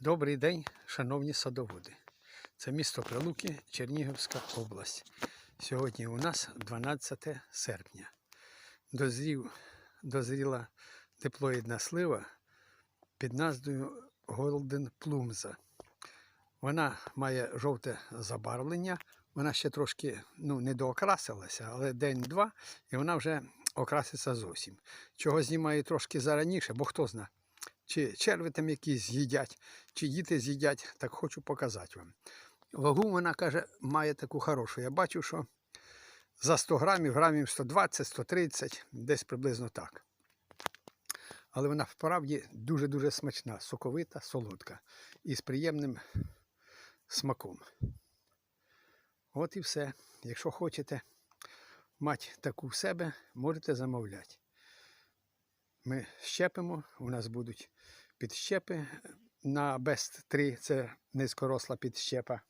Добрий день, шановні садоводи. Це місто Прилуки, Чернігівська область. Сьогодні у нас 12 серпня. Дозрів, дозріла диплоїдна слива під назвою Golden Plumza. Вона має жовте забарвлення. Вона ще трошки ну, не доокрасилася, але день-два, і вона вже окраситься зовсім. Чого знімаю трошки зараніше, бо хто знає, чи черви там якісь з'їдять, чи діти з'їдять, так хочу показати вам. Вагу вона каже, має таку хорошу. Я бачу, що за 100 грамів, грамів 120-130, десь приблизно так. Але вона вправді дуже-дуже смачна, соковита, солодка і з приємним смаком. От і все. Якщо хочете мати таку в себе, можете замовляти. Ми щепимо, у нас будуть підщепи на Best 3, це низькоросла підщепа.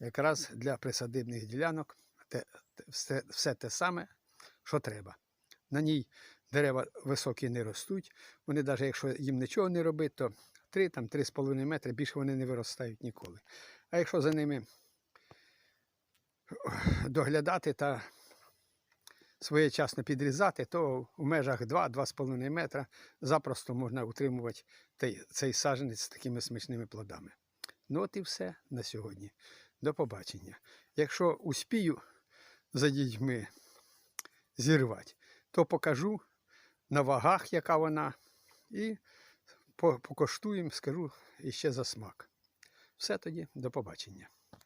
Якраз для присадибних ділянок те, все, все те саме, що треба. На ній дерева високі не ростуть. Вони, навіть якщо їм нічого не робити, то 3 там 3,5 метри більше вони не виростають ніколи. А якщо за ними доглядати та своєчасно підрізати, то в межах 2-2,5 метра запросто можна утримувати цей саджанець з такими смачними плодами. Ну от і все на сьогодні. До побачення. Якщо успію за дітьми зірвати, то покажу на вагах, яка вона, і по- покоштуємо, скажу іще за смак. Все тоді, до побачення.